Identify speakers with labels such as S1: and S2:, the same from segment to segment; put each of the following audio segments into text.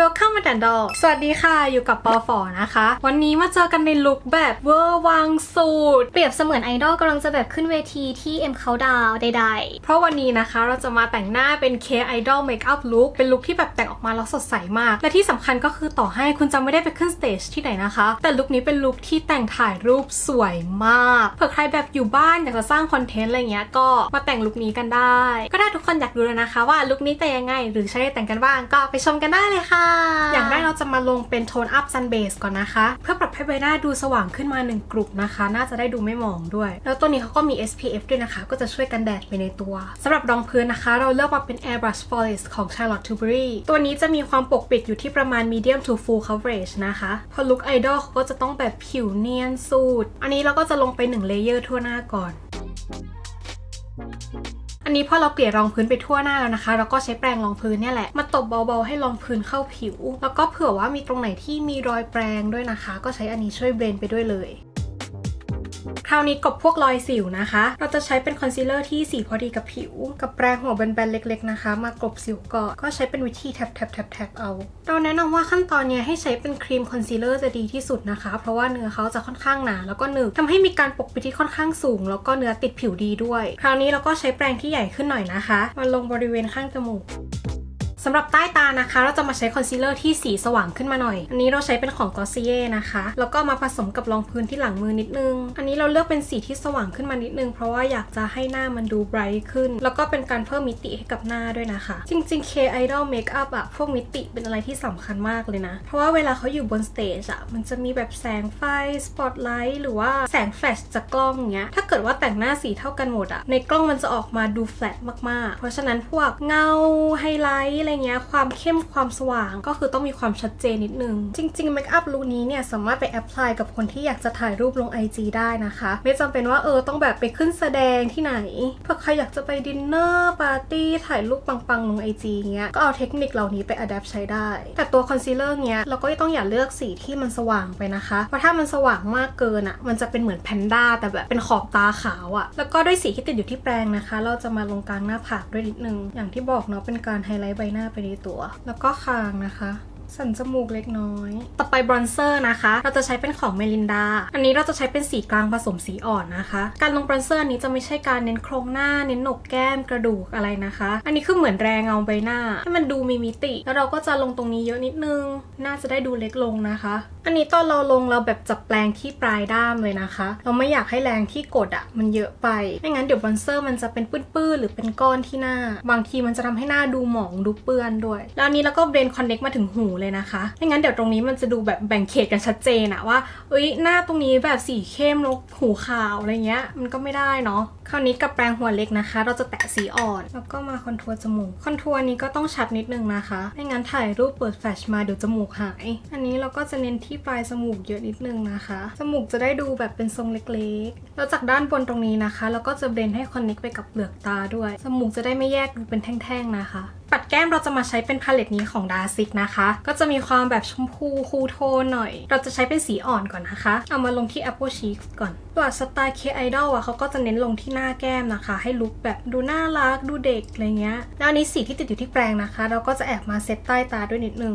S1: Welcome มาแดนดอสวัสดีค่ะ อยู่กับปอฝอนะคะ วันนี้มาเจอกันในลุคแบบเวอร์วังสูตร
S2: เปรียบเสมือนไอดอลกำลังจะแบบขึ้นเวทีที่ M Countdown ใด
S1: เพราะวันนี้นะคะเราจะมาแต่งหน้าเป็น K Idol Makeup Look เป็นลุคที่แบบแต่งออกมาแล้วสดใสมาก และที่สำคัญก็คือต่อให้คุณจะไม่ได้ไปขึ้นสเตจที่ไหนนะคะ แต่ลุคนี้เป็นลุคที่แต่งถ่ายรูปสวยมากเผื่อใครแบบอยู่บ้านอยากจะสร้างคอนเทนต์อะไรเงี้ยก็มาแต่งลุคนี้กันได้ ก็ถ้าทุกคนอยากดูแล้วนะคะ ว่าลุคนี้แต่ยังไงหรือใช้แต่งกันบ้างก็ไปชมกันได้เลยค่ะอย่างแรกเราจะมาลงเป็นโทนอัพซันเบสก่อนนะคะ เพื่อปรับให้ใบหน้าดูสว่างขึ้นมาหนึ่งกลุ่มนะคะ น่าจะได้ดูไม่หมองด้วย แล้วตัวนี้เขาก็มี SPF ด้วยนะคะ ก็จะช่วยกันแดดไปในตัวสำหรับรองพื้นนะคะ เราเลือกมาเป็น Airbrush Polish ของ Charlotte Tilbury ตัวนี้จะมีความปกปิดอยู่ที่ประมาณ medium to full coverage นะคะ พอ look idol เขาก็จะต้องแบบผิวเนียนสูดอันนี้เราก็จะลงไปหนึ่งเลเยอร์ทั่วหน้าก่อน อันนี้พอเราเปลี่ยนรองพื้นไปทั่วหน้าแล้วนะคะ เราก็ใช้แปรงรองพื้นเนี่ยแหละมาตบเบาๆให้รองพื้นเข้าผิว แล้วก็เผื่อว่ามีตรงไหนที่มีรอยแปรงด้วยนะคะ ก็ใช้อันนี้ช่วยเบรนไปด้วยเลย คราวนี้กบพวกรอยสิวนะคะ เราจะใช้เป็นคอนซีลเลอร์ที่สีพอดีกับผิว กับแปรงหัวแบนๆเล็ก ๆนะคะ มากลบสิวก่อนก็ใช้เป็นวิธีแทบแท็บแทบแท็บเอา เราแนะนำว่าขั้นตอนนี้ให้ใช้เป็นครีมคอนซีลเลอร์จะดีที่สุดนะคะ เพราะว่าเนื้อเขาจะค่อนข้างหนาแล้วก็หนึบทำให้มีการปกปิดที่ค่อนข้างสูง แล้วก็เนื้อติดผิวดีด้วย คราวนี้เราก็ใช้แปรงที่ใหญ่ขึ้นหน่อยนะคะมาลงบริเวณข้างจมูก สำหรับใต้ตานะคะ เราจะมาใช้คอนซีลเลอร์ที่สีสว่างขึ้นมาหน่อย อันนี้เราใช้เป็นของ Glossier นะคะ แล้วก็มาผสมกับรองพื้นที่หลังมือนิดนึง อันนี้เราเลือกเป็นสีที่สว่างขึ้นมานิดนึง เพราะว่าอยากจะให้หน้ามันดูไบรท์ขึ้น แล้วก็เป็นการเพิ่มมิติให้กับหน้าด้วยนะคะ จริงๆ K Idol Makeup อะพวกมิติเป็นอะไรที่สำคัญมากเลยนะ เพราะว่าเวลาเขาอยู่บนสเตจอะมันจะมีแบบแสงไฟสปอตไลท์หรือว่าแสงแฟลชจากกล้องอย่างเงี้ย ถ้าเกิดว่าแต่งหน้าสีเท่ากันหมดอะในกล้องมันจะออกมาดูแฟลตมากๆ เพราะฉะนั้นพวกเงาไฮไลท์อะไรเงี้ยความเข้มความสว่างก็คือต้องมีความชัดเจนนิดนึง จริงๆเมคอัพลุคนี้เนี่ยสามารถไปแอพพลายกับคนที่อยากจะถ่ายรูปลง IG ได้นะคะ ไม่จำเป็นว่าเออต้องแบบไปขึ้นแสดงที่ไหนเผื่อใครอยากจะไปดินเนอร์ปาร์ตี้ถ่ายรูปปังๆลง IG เงี้ยก็เอาเทคนิคเหล่านี้ไปอัดแอปใช้ได้ แต่ตัวคอนซีลเลอร์เนี้ยเราก็ต้องอย่าเลือกสีที่มันสว่างไปนะคะ เพราะถ้ามันสว่างมากเกินอะ่ะมันจะเป็นเหมือนแพนด้าแต่แบบเป็นขอบตาขาวอะ่ะ แล้วก็ด้วยสีที่ติดอยู่ที่แปรงนะคะ เราจะมาลงกลางหน้าผากด้วยนิดนึงอย่างที่บอกเนาะเป็นการไฮไลท์ใบหน้าไปในตัว แล้วก็คางนะคะสันจมูกเล็กน้อย ต่อไปบรอนเซอร์นะคะ เราจะใช้เป็นของเมลินดา อันนี้เราจะใช้เป็นสีกลางผสมสีอ่อนนะคะ การลงบรอนเซอร์อันนี้จะไม่ใช่การเน้นโครงหน้า เน้นหนกแก้มกระดูกอะไรนะคะ อันนี้คือเหมือนแรงเงาใบหน้า ให้มันดูมีมิติ แล้วเราก็จะลงตรงนี้เยอะนิดนึง น่าจะได้ดูเล็กลงนะคะ อันนี้ตอนเราลงเราแบบจับแปลงที่ปลายด้ามเลยนะคะ เราไม่อยากให้แรงที่กดอะ่ะมันเยอะไปไม่งั้นเดี๋ยวบอนเซอร์มันจะเป็นปื้นๆหรือเป็นก้อนที่หน้า บางทีมันจะทำให้หน้าดูหมองดูเปื้อนด้วย แล้วนนี้เราก็เบรนคอนเน็กมาถึงหูเลยนะคะไม่งั้นเดี๋ยวตรงนี้มันจะดูแบบแบ่งเขตกันชัดเจนอะว่าเอ้ยหน้าตรงนี้แบบสีเข้มแล้วหูขาวอะไรเงี้ย มันก็ไม่ได้เนาะคราวนี้กับแปรงหัวเล็กนะคะ เราจะแตะสีอ่อนแล้วก็มาคอนทัวร์จมูกคอนทัวร์นี้ก็ต้องชัดนิดนึงนะคะไม่งั้นถ่ายรูปเปิดแฟลชมาเดี๋ยวจมูกหาย อันนี้เราก็จะเน้นที่ปลายจมูกเยอะนิดนึงนะคะ จมูกจะได้ดูแบบเป็นทรงเล็กๆ แล้วจากด้านบนตรงนี้นะคะ เราก็จะเบนให้คอนเน็กไปกับเปลือกตาด้วย จมูกจะได้ไม่แยกดูเป็นแท่งๆนะคะ ปัดแก้มเราจะมาใช้เป็นพาเลตนี้ของดาซิกนะคะ ก็จะมีความแบบชมพูคูโทนหน่อย เราจะใช้เป็นสีอ่อนก่อนนะคะ เอามาลงที่ Apple Cheeks ก่อนตัวสไตล์ K Idol อะเขาก็จะเน้นลงที่หน้าแก้มนะคะ ให้ลุคแบบดูน่ารักดูเด็กอะไรเงี้ย แล้วอันนี้สีที่ติดอยู่ที่แปรงนะคะ เราก็จะแอบมาเซตใต้ตาด้วยนิดนึง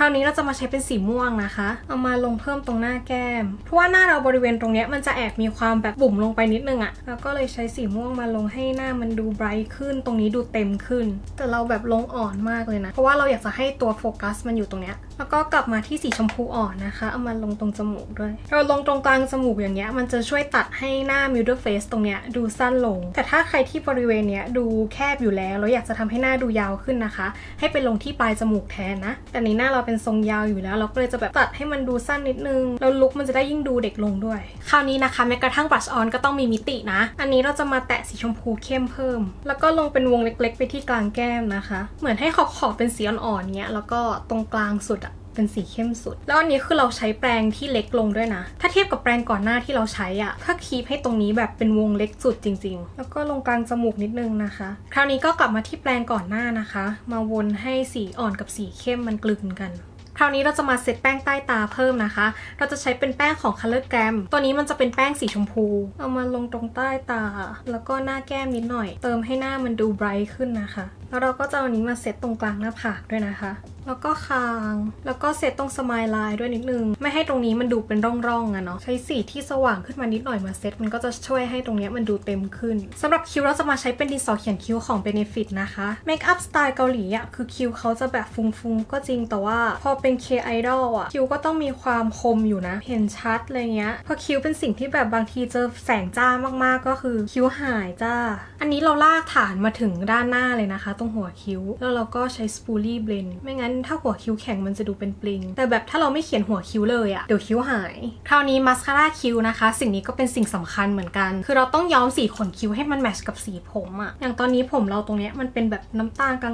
S1: คราวนี้เราจะมาใช้เป็นสีม่วงนะคะ เอามาลงเพิ่มตรงหน้าแก้ม เพราะว่าหน้าเราบริเวณตรงนี้มันจะแอบมีความแบบบุ๋มลงไปนิดนึงอะแล้วก็เลยใช้สีม่วงมาลงให้หน้ามันดูไบรท์ขึ้น ตรงนี้ดูเต็มขึ้น แต่เราแบบลงอ่อนมากเลยนะ เพราะว่าเราอยากจะให้ตัวโฟกัสมันอยู่ตรงเนี้ย แล้วก็กลับมาที่สีชมพูอ่อนนะคะ เอามาลงตรงจมูกด้วย เราลงตรงกลางจมูกอย่างเงี้ย มันจะช่วยตัดให้หน้า middle face ตรงเนี้ยดูสั้นลง แต่ถ้าใครที่บริเวณเนี้ยดูแคบอยู่แล้ว แล้วอยากจะทำให้หน้าดูยาวขึ้นนะคะ ให้ไปลงที่ปลายจมูกแทนนะ แต่ในหน้าเราเป็นทรงยาวอยู่แล้ว เราก็เลยจะแบบตัดให้มันดูสั้นนิดนึง แล้วลุคมันจะได้ยิ่งดูเด็กลงด้วย คราวนี้นะคะแม้กระทั่ง brush on ก็ต้องมีมิตินะ อันนี้เราจะมาแตะสีชมพูเข้มเพิ่ม แล้วก็ลงเป็นวงเล็ก ๆ ไปที่กลางแก้มนะคะ เหมือนให้ขอบขอบๆเป็นสีอ่อนๆเนี้ย แล้วก็ตรงกลางสุด เป็นสีเข้มสุด แล้วอันนี้คือเราใช้แปรงที่เล็กลงด้วยนะ ถ้าเทียบกับแปรงก่อนหน้าที่เราใช้อะถ้าคีบให้ตรงนี้แบบเป็นวงเล็กสุดจริง ๆ แล้วก็ลงกลางจมูกนิดนึงนะคะ คราวนี้ก็กลับมาที่แปรงก่อนหน้านะคะ มาวนให้สีอ่อนกับสีเข้มมันกลืนกันคราวนี้เราจะมาเซตแป้งใต้ตาเพิ่มนะคะ เราจะใช้เป็นแป้งของ Color Gram ตัวนี้มันจะเป็นแป้งสีชมพู เอามาลงตรงใต้ตา แล้วก็หน้าแก้มนิดหน่อย เติมให้หน้ามันดูไบรท์ขึ้นนะคะแล้วเราก็จะเอานี้มาเซตตรงกลางหน้าผากด้วยนะคะ แล้วก็คาง แล้วก็เซตตรงสมายไลน์ด้วยนิดนึง ไม่ให้ตรงนี้มันดูเป็นร่องๆอะเนาะ ใช้สีที่สว่างขึ้นมานิดหน่อยมาเซตมันก็จะช่วยให้ตรงนี้มันดูเต็มขึ้นสำหรับคิ้วเราจะมาใช้เป็นดินสอเขียนคิ้วของ Benefit นะคะ เมคอัพสไตล์เกาหลีอะคือคิ้วเขาจะแบบฟุ้งๆ ก็จริง แต่ว่าพอเป็น K Idol อะคิ้วก็ต้องมีความคมอยู่นะ เห็นชัดอะไรเงี้ยเพราะคิ้วเป็นสิ่งที่แบบบางทีเจอแสงจ้ามากๆ ก็คือคิ้วหายจ้า อันนี้เราลากฐานมาถึงด้านหน้าเลยนะคะตรงหัวคิ้ว แล้วเราก็ใช้สปูลี่เบลนไม่งั้นถ้าหัวคิ้วแข็งมันจะดูเป็นปลิง แต่แบบถ้าเราไม่เขียนหัวคิ้วเลยอะเดี๋ยวคิ้วหาย คราวนี้มัสคาร่าคิ้วนะคะ สิ่งนี้ก็เป็นสิ่งสำคัญเหมือนกัน คือเราต้องย้อมสีขนคิ้วให้มันแมชกับสีผมอะอย่างตอนนี้ผมเราตรงเนี้ยมันเป็นแบบน้ำตาลกลา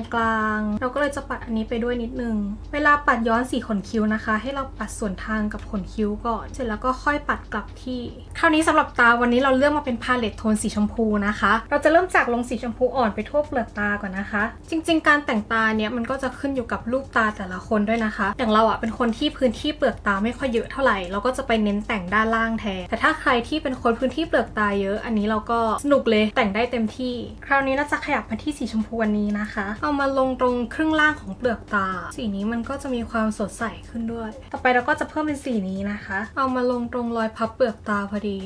S1: งๆ เราก็เลยจะปัดอันนี้ไปด้วยนิดนึง เวลาปัดย้อนสีขนคิ้วนะคะ ให้เราปัดส่วนทางกับขนคิ้วก่อน เสร็จแล้วก็ค่อยปัดกลับที่ คราวนี้สำหรับตาวันนี้เราเลือกมาเป็นพาเลตโทนสีชมพูนะคะ เราจะเริ่มจากลงสีชมพูอ่อนไปทั่วเปลือกตาก่อนนะคะจริง ๆ การแต่งตาเนี่ยมันก็จะขึ้นอยู่กับรูปตาแต่ละคนด้วยนะคะ อย่างเราอะเป็นคนที่พื้นที่เปลือกตาไม่ค่อยเยอะเท่าไหร่เราก็จะไปเน้นแต่งด้านล่างแทนแต่ถ้าใครที่เป็นคนพื้นที่เปลือกตาเยอะ อันนี้เราก็สนุกเลยแต่งได้เต็มที่ คราวนี้เราจะขยับมาที่สีชมพูวันนี้นะคะ เอามาลงตรงครึ่งล่างของเปลือกตา สีนี้มันก็จะมีความสดใสขึ้นด้วย ต่อไปเราก็จะเพิ่มเป็นสีนี้นะคะ เอามาลงตรงรอยพับเปลือกตาพอดี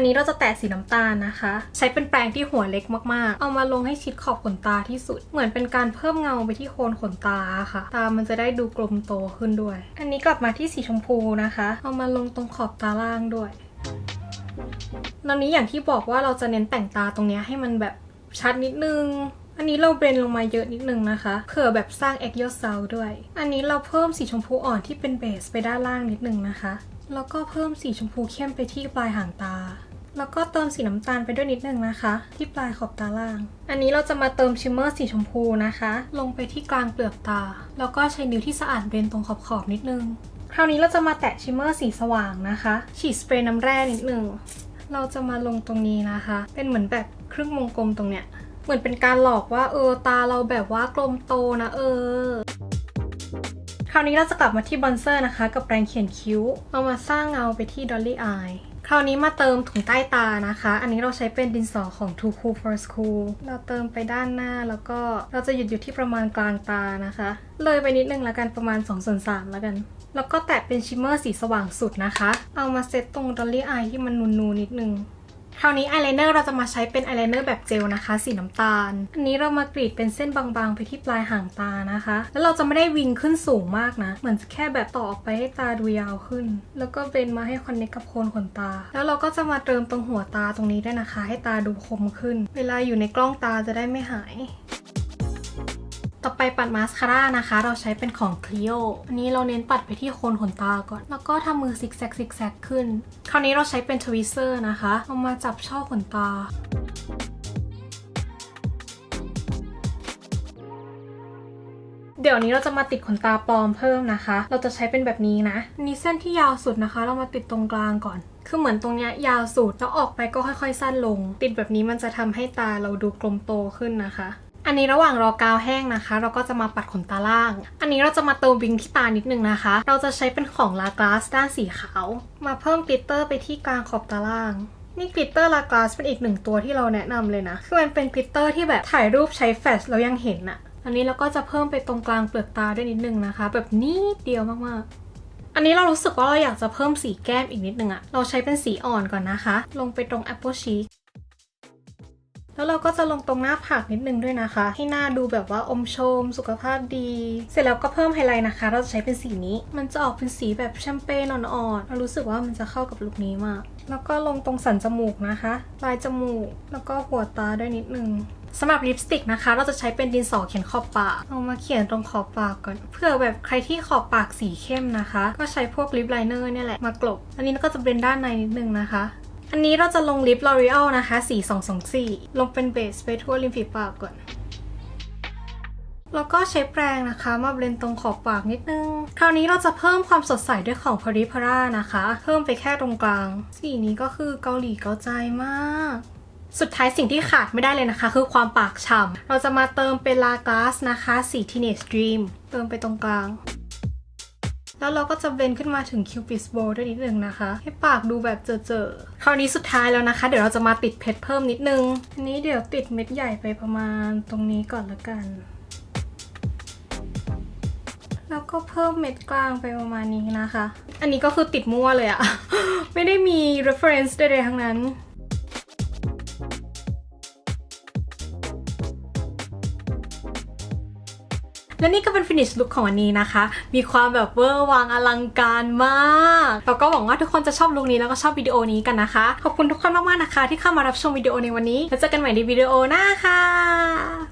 S1: นนี้เราจะแตะสีน้ำตาลนะคะ ใช้เป็นแปรงที่หัวเล็กมากๆ เอามาลงให้ชิดขอบขนตาที่สุด เหมือนเป็นการเพิ่มเงาไปที่โคนขนตาค่ะ ตามันจะได้ดูกลมโตขึ้นด้วย อันนี้กลับมาที่สีชมพูนะคะ เอามาลงตรงขอบตาล่างด้วยตอนนี้อย่างที่บอกว่าเราจะเน้นแต่งตาตรงนี้ให้มันแบบชัดนิดนึงอันนี้เราเบรนลงมาเยอะนิดนึงนะคะ เผื่อแบบสร้าง e x y o s a l ด้วย อันนี้เราเพิ่มสีชมพูอ่อนที่เป็นเบสไปด้านล่างนิดนึงนะคะ แล้วก็เพิ่มสีชมพูเข้มไปที่ปลายหางตา แล้วก็เติมสีน้ำตาลไปด้วยนิดนึงนะคะ ที่ปลายขอบตาล่าง อันนี้เราจะมาเติมชิมเมอร์สีชมพูนะคะ ลงไปที่กลางเปลือกตา แล้วก็ใช้นิ้วที่สะอาดเบรนตรงขอบขอบๆนิดนึง คราวนี้เราจะมาแตะชิมเมอร์สีสว่างนะคะ ฉีดสเปรย์น้ำแร่นิดนึง เราจะมาลงตรงนี้นะคะ เป็นเหมือนแบบครึ่งวงกลมตรงเนี้ย เหมือนเป็นการหลอกว่าเออตาเราแบบว่ากลมโตนะเออคราวนี้เราจะกลับมาที่บอนเซอร์นะคะ กับแปรงเขียนคิ้ว เอามาสร้างเงาไปที่ Dolly Eye คราวนี้มาเติมถุงใต้ตานะคะ อันนี้เราใช้เป็นดินสอของ Too Cool for School เราเติมไปด้านหน้าแล้วก็เราจะหยุดอยู่ที่ประมาณกลางตานะคะ เลยไปนิดนึงแล้วกันประมาณ2ส่วน3แล้วกัน แล้วก็แตะเป็นชิมเมอร์สีสว่างสุดนะคะ เอามาเซตตรงดอลลี่อายที่มันนูนๆนิดนึง คราวนี้อายไลเนอร์เราจะมาใช้เป็นอายไลเนอร์แบบเจลนะคะ สีน้ำตาล อันนี้เรามากรีดเป็นเส้นบางๆ ไปที่ปลายหางตานะคะ แล้วเราจะไม่ได้วิงขึ้นสูงมากนะ เหมือนแค่แบบต่อออกไปให้ตาดูยาวขึ้น แล้วก็เบนมาให้คอนเนคกับโคนขนตา แล้วเราก็จะมาเติมตรงหัวตาตรงนี้ด้วยนะคะ ให้ตาดูคมขึ้น เวลาอยู่ในกล้องตาจะได้ไม่หาย ต่อไปปัดมาสคาร่านะคะ เราใช้เป็นของ Clio อันนี้เราเน้นปัดไปที่โคนขนตาก่อน แล้วก็ทำมือซิกแซกซิกแซกขึ้น คราวนี้เราใช้เป็นทวิสเซอร์นะคะเอามาจับช่อขนตาเดี๋ยวนี้เราจะมาติดขนตาปลอมเพิ่มนะคะ เราจะใช้เป็นแบบนี้นะ นี้เส้นที่ยาวสุดนะคะ เรามาติดตรงกลางก่อน คือเหมือนตรงเนี้ยยาวสุดแล้วออกไปก็ค่อยๆสั้นลง ติดแบบนี้มันจะทำให้ตาเราดูกลมโตขึ้นนะคะ อันนี้ระหว่างรอกาวแห้งนะคะ เราก็จะมาปัดขนตาล่าง อันนี้เราจะมาเติมวิงที่ตานิดนึงนะคะ เราจะใช้เป็นของลากลาสด้านสีขาว มาเพิ่มกลิตเตอร์ไปที่กลางขอบตาล่างนี่กลิตเตอร์ลากลาสเป็นอีกหนึ่งตัวที่เราแนะนำเลยนะ คือมันเป็นกลิตเตอร์ที่แบบถ่ายรูปใช้แฟลชแล้วยังเห็นอะอันนี้เราก็จะเพิ่มไปตรงกลางเปลือกตาด้วยนิดนึงนะคะ แบบนิดเดียวมากๆ อันนี้เรารู้สึกว่าเราอยากจะเพิ่มสีแก้มอีกนิดนึงอะเราใช้เป็นสีอ่อนก่อนนะคะ ลงไปตรง Apple Cheek แล้วเราก็จะลงตรงหน้าผากนิดนึงด้วยนะคะ ให้หน้าดูแบบว่าอมชม สุขภาพดี เสร็จแล้วก็เพิ่มไฮไลท์นะคะ เราจะใช้เป็นสีนี้ มันจะออกเป็นสีแบบแชมเปญอ่อนๆเรารู้สึกว่ามันจะเข้ากับลุคนี้มาก แล้วก็ลงตรงสันจมูกนะคะ ปลายจมูก แล้วก็หัวตาด้วยนิดนึงสำหรับลิปสติกนะคะ เราจะใช้เป็นดินสอเขียนขอบปากเอามาเขียนตรงขอบปากก่อนเพื่อแบบใครที่ขอบปากสีเข้มนะคะ ก็ใช้พวกลิปไลเนอร์เนี่ยแหละมากลบ อันนี้ก็จะเป็นด้านในนิดนึงนะคะ อันนี้เราจะลงลิป L'Oreal นะคะสี224 ลงเป็นเบสไปทั่วริมฝีปากก่อน แล้วก็ใช้แปรงนะคะ มาเบลนตรงขอบปากนิดนึง คราวนี้เราจะเพิ่มความสดใสด้วยของ p a r i p a r a นะคะ เพิ่มไปแค่ตรงกลาง สีนี้ก็คือเกาหลีเกาใจมากสุดท้ายสิ่งที่ขาดไม่ได้เลยนะคะ คือความปากฉ่ำ เราจะมาเติมเป็นลากาสนะคะ สี Teenage Dream เติมไปตรงกลาง แล้วเราก็จะเบนขึ้นมาถึง Cupid's bow ด้วยนิดนึงนะคะ ให้ปากดูแบบเจอๆคราวนี้สุดท้ายแล้วนะคะ เดี๋ยวเราจะมาติดเพชรเพิ่มนิดนึงอันนี้เดี๋ยวติดเม็ดใหญ่ไปประมาณตรงนี้ก่อนละกัน แล้วก็เพิ่มเม็ดกลางไปประมาณนี้นะคะ อันนี้ก็คือติดมั่วเลยอะ ไม่ได้มี reference ใดๆทั้งนั้น และนี่ก็เป็นฟินิชลุคของวันนี้นะคะ มีความแบบเวอร์วังอลังการมากแล้วก็หวังว่าทุกคนจะชอบลุคนี้แล้วก็ชอบวิดีโอนี้กันนะคะ ขอบคุณทุกคนมากๆนะคะ ที่เข้ามารับชมวิดีโอในวันนี้ แล้วเจอกันใหม่ในวิดีโอหน้าค่ะ